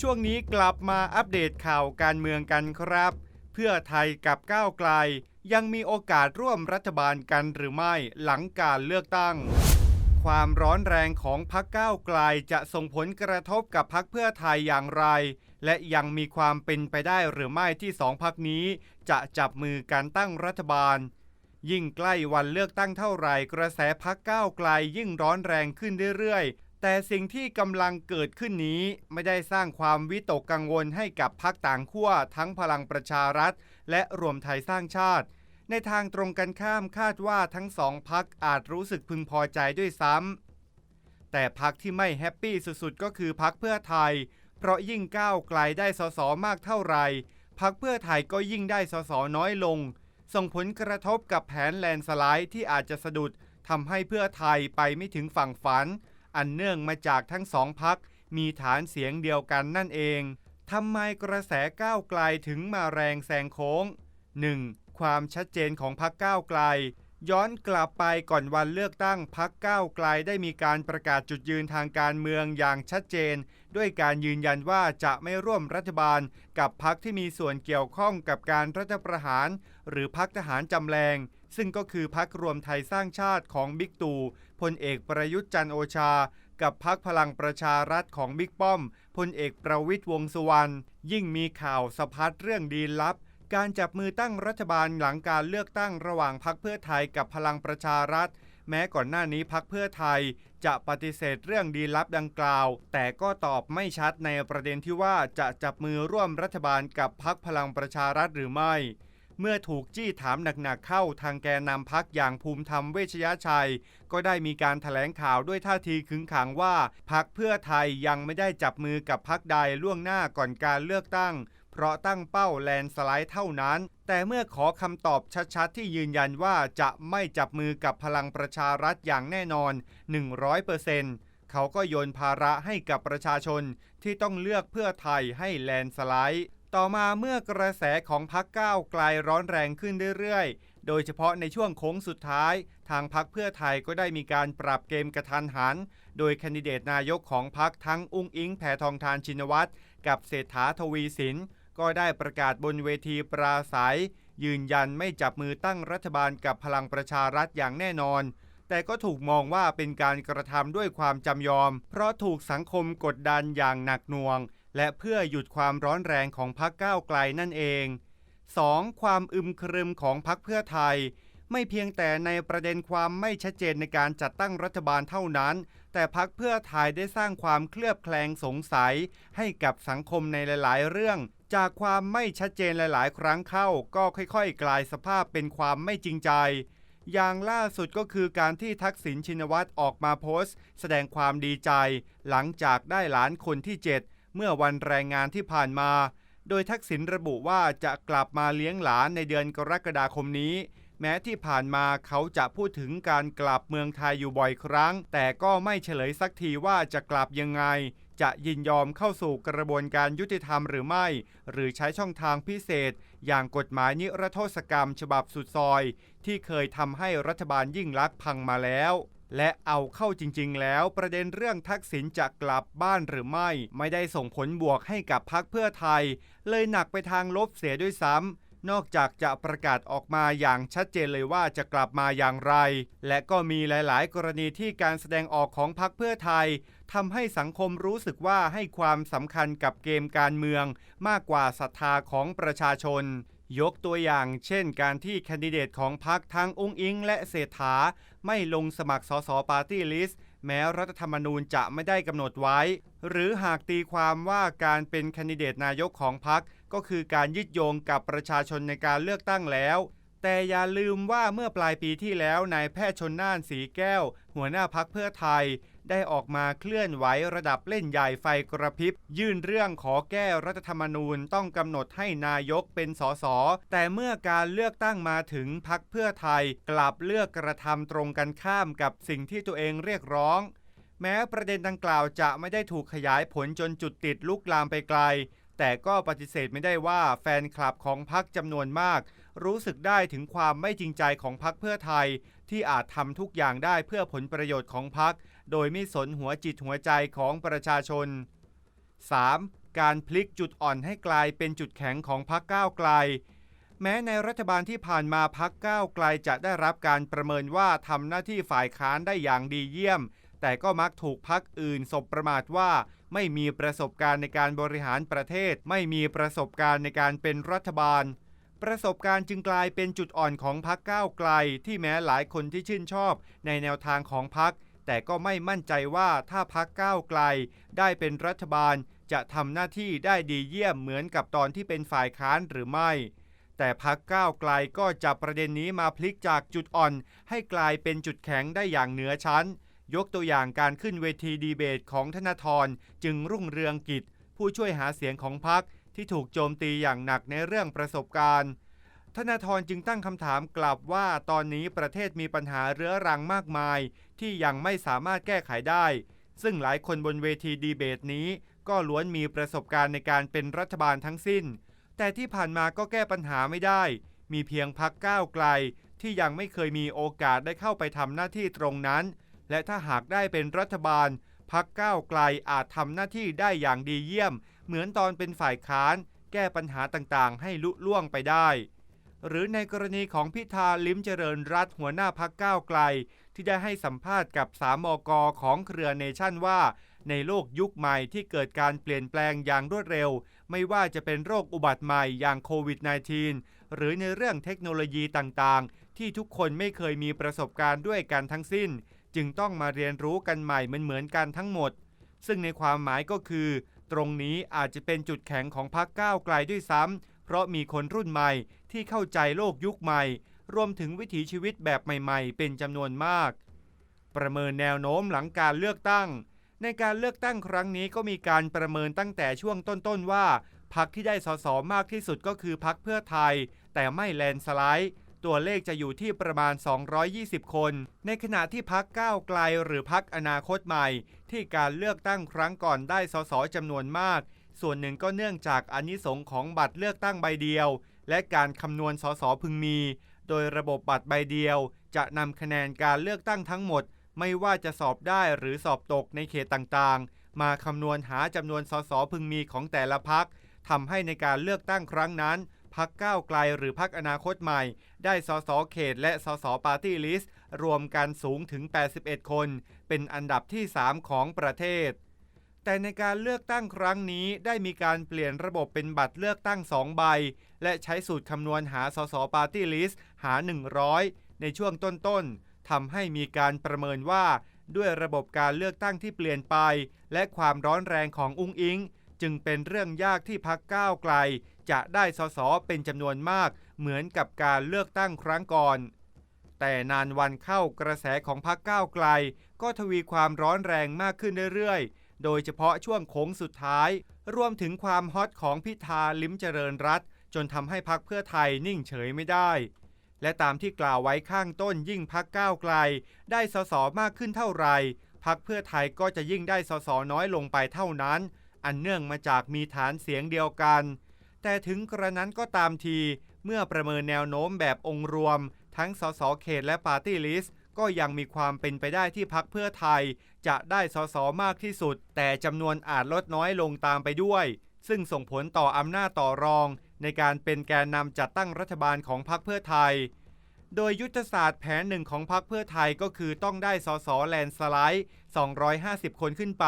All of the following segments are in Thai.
ช่วงนี้กลับมาอัปเดตข่าวการเมืองกันครับ เพื่อไทยกับก้าวไกล ยังมีโอกาสร่วมรัฐบาลกันหรือไม่หลังการเลือกตั้ง ความร้อนแรงของพักก้าวไกลจะส่งผลกระทบกับพักเพื่อไทยอย่างไร และยังมีความเป็นไปได้หรือไม่ที่สองพักนี้ จะจับมือการตั้งรัฐบาล ยิ่งใกล้วันเลือกตั้งเท่าไหร่กระแสพักก้าวไกลยิ่งร้อนแรงขึ้นเรื่อยๆ แต่สิ่งที่กำลังเกิดขึ้นนี้ไม่ได้สร้างความวิตกกังวลให้กับพักต่างขั้วทั้งพลังประชารัฐ และรวมไทยสร้างชาติ ในทางตรงกันข้ามคาดว่าทั้งสองพักอาจรู้สึกพึงพอใจด้วยซ้ำแต่พักที่ไม่แฮปปี้สุดๆ ก็คือพักเพื่อไทย เพราะยิ่งก้าวไกลได้สสมากเท่าไหร่พักเพื่อไทยก็ยิ่งได้สสน้อยลง ส่งผลกระทบกับแผนแลนสไลด์ที่อาจจะสะดุดทำให้เพื่อไทยไปไม่ถึงฝั่งฝัน อันเนื่องมาจากทั้งสองพักมีฐานเสียงเดียวกันนั่นเองทำไมกระแสก้าวไกลถึงมาแรงแซงโค้ง 1. ความชัดเจนของพักก้าวไกล ย้อนกลับไปก่อนวันเลือกตั้งพักก้าวไกลได้มีการประกาศจุดยืนทางการเมืองอย่างชัดเจน ด้วยการยืนยันว่าจะไม่ร่วมรัฐบาลกับพักที่มีส่วนเกี่ยวข้องกับการรัฐประหาร หรือพักทหารจำแรง ซึ่งก็คือพักรวมไทยสร้างชาติของบิ๊กตู่พลเอกประยุทธ์จันโอชา กับพักพลังประชารัฐของบิ๊กป้อมพลเอกประวิทย์วงสุวรรณยิ่งมีข่าวสะพัดเรื่องดีลับ การจับมือตั้งรัฐบาลหลังการเลือกตั้งระหว่างพักเพื่อไทยกับพลังประชารัฐ แม้ก่อนหน้านี้พักเพื่อไทย จะปฏิเสธเรื่องดีลับดังกล่าว แต่ก็ตอบไม่ชัดในประเด็นที่ว่าจะจับมือร่วมรัฐบาลกับพักพลังประชารัฐหรือไม่ เมื่อถูกจี้ถามหนักๆเข้าทางแกนนำพักอย่างภูมิธรรมเวชยชัย ก็ได้มีการถแถลงข่าวด้วยท่าทีขึงขังว่าพักเพื่อไทยยังไม่ได้จับมือกับพักใดล่วงหน้าก่อนการเลือกตั้ง เพราะตั้งเป้าแลนสไลด์เท่านั้น แต่เมื่อขอคำตอบชัดๆ ที่ยืนยันว่าจะไม่จับมือกับพลังประชารัฐอย่างแน่นอน 100%เขาก็โยนภาระให้กับประชาชนที่ต้องเลือกเพื่อไทยให้แลนสไลด์ ต่อมาเมื่อกระแสของพักก้าวไกลร้อนแรงขึ้นเรื่อยๆ โดยเฉพาะในช่วงโค้งสุดท้าย ทางพักเพื่อไทยก็ได้มีการปรับเกมกระทันหัน โดยแคนดิเดตนายกของพักทั้งอุ้งอิงแผ่ทองทานชินวัตรกับเศรษฐาทวีสิน ก็ได้ประกาศบนเวทีปราศัย ยืนยันไม่จับมือตั้งรัฐบาลกับพลังประชารัฐอย่างแน่นอนแต่ก็ถูกมองว่าเป็นการกระทำด้วยความจำยอม เพราะถูกสังคมกดดันอย่างหนักหน่วง และเพื่อหยุดความร้อนแรงของพรรคก้าวไกลนั่นเอง 2. ความอึมครึมของพรรคเพื่อไทย ไม่เพียงแต่ในประเด็นความไม่ชัดเจนในการจัดตั้งรัฐบาลเท่านั้น แต่พักเพื่อไทยได้สร้างความเคลือบแคลงสงสัย ให้กับสังคมในหลาย ๆ เรื่อง จากความไม่ชัดเจนหลาย ๆ ครั้งเข้า ก็ค่อย ๆ กลายสภาพเป็นความไม่จริงใจอย่างล่าสุดก็คือการที่ทักษิณชินวัตรออกมาโพสต์ แสดงความดีใจ หลังจากได้หลานคนที่ 7 เมื่อวันแรงงานที่ผ่านมา โดยทักษิณระบุว่าจะกลับมาเลี้ยงหลานในเดือนกรกฎาคมนี้ แม้ที่ผ่านมาเขาจะพูดถึงการกลับเมืองไทยอยู่บ่อยครั้ง แต่ก็ไม่เฉลยสักทีว่าจะกลับยังไง จะยินยอมเข้าสู่กระบวนการยุติธรรมหรือไม่ หรือใช้ช่องทางพิเศษ อย่างกฎหมายนิรโทษกรรมฉบับสุดซอย ที่เคยทำให้รัฐบาลยิ่งลักษณ์พังมาแล้ว และเอาเข้าจริง ๆ แล้วประเด็นเรื่องทักษิณจะกลับบ้านหรือไม่ ไม่ได้ส่งผลบวกให้กับพักเพื่อไทย เลยหนักไปทางลบเสียด้วยซ้ำนอกจากจะประกาศออกมาอย่างชัดเจนเลยว่าจะกลับมาอย่างไร และก็มีหลาย ๆ กรณีที่การแสดงออกของพรรคเพื่อไทยทำให้สังคมรู้สึกว่าให้ความสำคัญกับเกมการเมือง มากกว่าศรัทธาของประชาชน ยกตัวอย่างเช่น การที่แคนดิเดตของพรรคทั้งอุ้งอิงและเศรษฐา ไม่ลงสมัครสสปาร์ตี้ลิสต์แม้รัฐธรรมนูญจะไม่ได้กำหนดไว้ หรือหากตีความว่าการเป็นแคนดิเดตนายกของพรรคก็คือการยึดโยงกับประชาชนในการเลือกตั้งแล้ว แต่อย่าลืมว่าเมื่อปลายปีที่แล้วนายแพทย์ชนน่านสีแก้ว หัวหน้าพักเพื่อไทย ได้ออกมาเคลื่อนไหวระดับเล่นใหญ่ไฟกระพริบ ยื่นเรื่องขอแก้รัฐธรรมนูญต้องกำหนดให้นายกเป็นสสแต่เมื่อการเลือกตั้งมาถึงพักเพื่อไทย กลับเลือกกระทำตรงกันข้ามกับสิ่งที่ตัวเองเรียกร้อง แม้ประเด็นดังกล่าวจะไม่ได้ถูกขยายผลจนจุดติดลุกลามไปไกล แต่ก็ปฏิเสธไม่ได้ว่าแฟนคลับของพรรคจำนวนมาก รู้สึกได้ถึงความไม่จริงใจของพรรคเพื่อไทย ที่อาจทำทุกอย่างได้เพื่อผลประโยชน์ของพรรค โดยไม่สนหัวจิตหัวใจของประชาชน 3. การพลิกจุดอ่อนให้กลายเป็นจุดแข็งของพรรคก้าวไกล แม้ในรัฐบาลที่ผ่านมาพักก้าวไกลจะได้รับการประเมินว่าทำหน้าที่ฝ่ายค้านได้อย่างดีเยี่ยม แต่ก็มักถูกพักอื่นสบประมาทว่าไม่มีประสบการณ์ในการบริหารประเทศ ไม่มีประสบการณ์ในการเป็นรัฐบาล ประสบการณ์จึงกลายเป็นจุดอ่อนของพักก้าวไกล ที่แม้หลายคนที่ชื่นชอบในแนวทางของพัก แต่ก็ไม่มั่นใจว่าถ้าพักก้าวไกลได้เป็นรัฐบาลจะทำหน้าที่ได้ดีเยี่ยมเหมือนกับตอนที่เป็นฝ่ายค้านหรือไม่ แต่พักก้าวไกลก็จับประเด็นนี้มาพลิกจากจุดอ่อน ให้กลายเป็นจุดแข็งได้อย่างเหนือชั้น ยกตัวอย่างการขึ้นเวทีดีเบตของธนาธรจึงรุ่งเรืองกิจ ผู้ช่วยหาเสียงของพักที่ถูกโจมตีอย่างหนักในเรื่องประสบการณ์ธนาธรจึงตั้งคำถามกลับว่าตอนนี้ประเทศมีปัญหาเรื้อรังมากมาย ที่ยังไม่สามารถแก้ไขได้ ซึ่งหลายคนบนเวทีดีเบตนี้ ก็ล้วนมีประสบการณ์ในการเป็นรัฐบาลทั้งสิ้น แต่ที่ผ่านมาก็แก้ปัญหาไม่ได้ มีเพียงพักก้าวไกล ที่ยังไม่เคยมีโอกาสได้เข้าไปทำหน้าที่ตรงนั้น และถ้าหากได้เป็นรัฐบาลพักก้าวไกลอาจทำหน้าที่ได้อย่างดีเยี่ยม เหมือนตอนเป็นฝ่ายค้าน แก้ปัญหาต่างๆ ให้ลุล่วงไปได้ หรือในกรณีของพิธาลิ้มเจริญรัฐหัวหน้าพักก้าวไกล ที่ได้ให้สัมภาษณ์กับสามมกของเครือเนชั่นว่า ในโลกยุคใหม่ที่เกิดการเปลี่ยนแปลงอย่างรวดเร็ว ไม่ว่าจะเป็นโรคอุบัติใหม่อย่างโควิด -19 หรือในเรื่องเทคโนโลยีต่างๆ ที่ทุกคนไม่เคยมีประสบการณ์ด้วยกันทั้งสิ้น จึงต้องมาเรียนรู้กันใหม่เหมือนเหมือนกันทั้งหมด ซึ่งในความหมายก็คือ ตรงนี้อาจจะเป็นจุดแข็งของพรรคก้าวไกลด้วยซ้ำ เพราะมีคนรุ่นใหม่ที่เข้าใจโลกยุคใหม่ รวมถึงวิถีชีวิตแบบใหม่ๆ เป็นจำนวนมาก ประเมินแนวโน้มหลังการเลือกตั้ง ในการเลือกตั้งครั้งนี้ก็มีการประเมินตั้งแต่ช่วงต้นๆว่าพรรคที่ได้สสมากที่สุดก็คือพรรคเพื่อไทย แต่ไม่แลนสไลด์ ตัวเลขจะอยู่ที่ประมาณ 220 คน ในขณะที่พักก้าวไกลหรือพักอนาคตใหม่ ที่การเลือกตั้งครั้งก่อนได้สสจำนวนมาก ส่วนหนึ่งก็เนื่องจากอานิสงค์ของบัตรเลือกตั้งใบเดียว และการคำนวณสสพึงมี โดยระบบบัตรใบเดียว จะนำคะแนนการเลือกตั้งทั้งหมด ไม่ว่าจะสอบได้หรือสอบตกในเขตต่างๆ มาคำนวณหาจำนวนสสพึงมีของแต่ละพักทำให้ในการเลือกตั้งครั้งนั้นพักก้าวไกลหรือพักอนาคตใหม่ ได้สสเขตและสสปาร์ตี้ลิสต์รวมกันสูงถึง 81 คน เป็นอันดับที่ 3 ของประเทศ แต่ในการเลือกตั้งครั้งนี้ได้มีการเปลี่ยนระบบเป็นบัตรเลือกตั้ง 2 ใบ และใช้สูตรคำนวณหาสสปาร์ตี้ลิสต์หา 100 ในช่วงต้นๆทำให้มีการประเมินว่า ด้วยระบบการเลือกตั้งที่เปลี่ยนไป และความร้อนแรงของอุ้งอิง จึงเป็นเรื่องยากที่พักก้าวไกล จะได้สสเป็นจำนวนมาก เหมือนกับการเลือกตั้งครั้งก่อนแต่นานวันเข้ากระแสของพักก้าวไกล ก็ทวีความร้อนแรงมากขึ้นเรื่อยๆ โดยเฉพาะช่วงโค้งสุดท้าย รวมถึงความฮอตของพิธาลิ้มเจริญรัตจนทำให้พักเพื่อไทยนิ่งเฉยไม่ได้ และตามที่กล่าวไว้ข้างต้นยิ่งพักก้าวไกล ได้สสมากขึ้นเท่าไหร่พักเพื่อไทยก็จะยิ่งได้สสน้อยลงไปเท่านั้น อันเนื่องมาจากมีฐานเสียงเดียวกัน แต่ถึงกระนั้นก็ตามที เมื่อประเมินแนวโน้มแบบองค์รวม ทั้งสสเขตและปาร์ตี้ลิสต์ ก็ยังมีความเป็นไปได้ที่พักเพื่อไทย จะได้สสมากที่สุด แต่จำนวนอาจลดน้อยลงตามไปด้วย ซึ่งส่งผลต่ออำนาจต่อรอง ในการเป็นแกนนำจัดตั้งรัฐบาลของพรรคเพื่อไทย โดยยุทธศาสตร์แผนหนึ่งของพรรคเพื่อไทยก็คือต้องได้สสแลนด์สไลด์ 250 คนขึ้นไป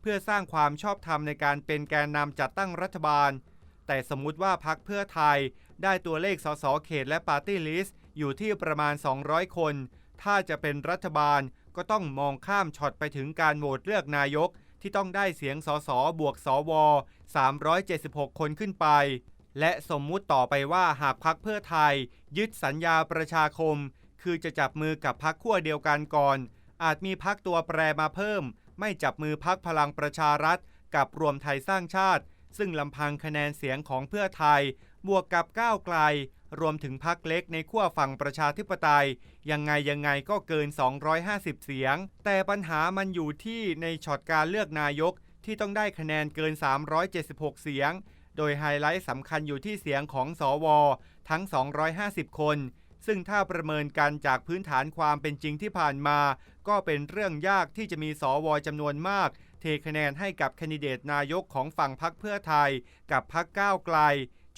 เพื่อสร้างความชอบธรรมในการเป็นแกนนำจัดตั้งรัฐบาล แต่สมมุติว่าพรรคเพื่อไทย ได้ตัวเลขสสเขตและปาร์ตี้ลิสต์อยู่ที่ประมาณ 200 คน ถ้าจะเป็นรัฐบาลก็ต้องมองข้ามช็อตไปถึงการโหวตเลือกนายกที่ต้องได้เสียงสสบวกสว376 คนขึ้นไป และสมมุติต่อไปว่าหากพักเพื่อไทย ยึดสัญญาประชาคม คือจะจับมือกับพักขั้วเดียวกันก่อน อาจมีพักตัวแปรมาเพิ่ม ไม่จับมือพักพลังประชารัฐ กับรวมไทยสร้างชาติ ซึ่งลำพังคะแนนเสียงของเพื่อไทย บวกกับก้าวไกล รวมถึงพักเล็กในขั้วฝั่งประชาธิปไตย ยังไงยังไงก็เกิน 250 เสียง แต่ปัญหามันอยู่ที่ในช็อตการเลือกนายกที่ต้องได้คะแนนเกิน 376 เสียง โดยไฮไลท์สำคัญอยู่ที่เสียงของสวทั้ง 250 คน ซึ่งถ้าประเมินกันจากพื้นฐานความเป็นจริงที่ผ่านมา ก็เป็นเรื่องยากที่จะมีสวจำนวนมาก เทคะแนนให้กับแคนดิเดตนายกของฝั่งพักเพื่อไทย กับพักก้าวไกล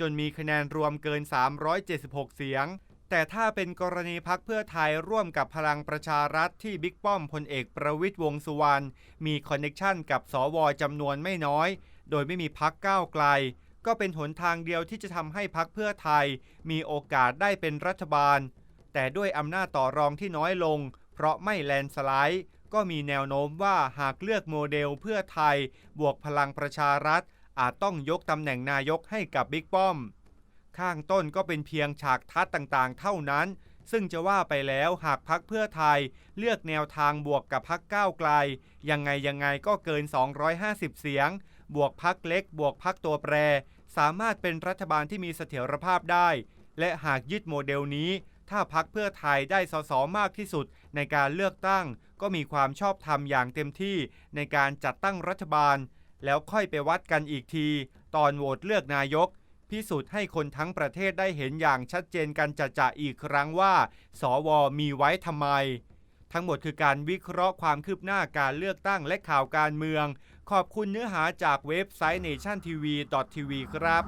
จนมีคะแนนรวมเกิน 376 เสียง แต่ถ้าเป็นกรณีพักเพื่อไทยร่วมกับพลังประชารัฐที่บิ๊กป้อมพลเอกประวิตยวงสุวรรณมีคอนเน็ชันกับสวจำนวนไม่น้อย โดยไม่มีพักก้าวไกล ก็เป็นหนทางเดียวที่จะทำให้พักเพื่อไทย มีโอกาสได้เป็นรัฐบาล แต่ด้วยอำนาจต่อรองที่น้อยลง เพราะไม่แลนด์สไลด์ก็มีแนวโน้มว่าหากเลือกโมเดลเพื่อไทย บวกพลังประชารัฐ อาจต้องยกตำแหน่งนายกให้กับบิ๊กป้อม ข้างต้นก็เป็นเพียงฉากทัดต่างๆ เท่านั้น ซึ่งจะว่าไปแล้วหากพักเพื่อไทยเลือกแนวทางบวกกับพักก้าวไกล ยังไงยังไงก็เกิน 250 เสียง บวกพักเล็ก บวกพักตัวแปร สามารถเป็นรัฐบาลที่มีเสถียรภาพได้ และหากยึดโมเดลนี้ถ้าพักเพื่อไทยได้สสมากที่สุดในการเลือกตั้ง ก็มีความชอบธรรมอย่างเต็มที่ในการจัดตั้งรัฐบาล แล้วค่อยไปวัดกันอีกที ตอนโหวตเลือกนายก พิสูจน์ให้คนทั้งประเทศได้เห็นอย่างชัดเจนกันจะจะอีกครั้งว่า สวมีไว้ทำไม ทั้งหมดคือการวิเคราะห์ความคืบหน้าการเลือกตั้งและข่าวการเมือง ขอบคุณเนื้อหาจากเว็บไซต์ nationtv.tv ครับ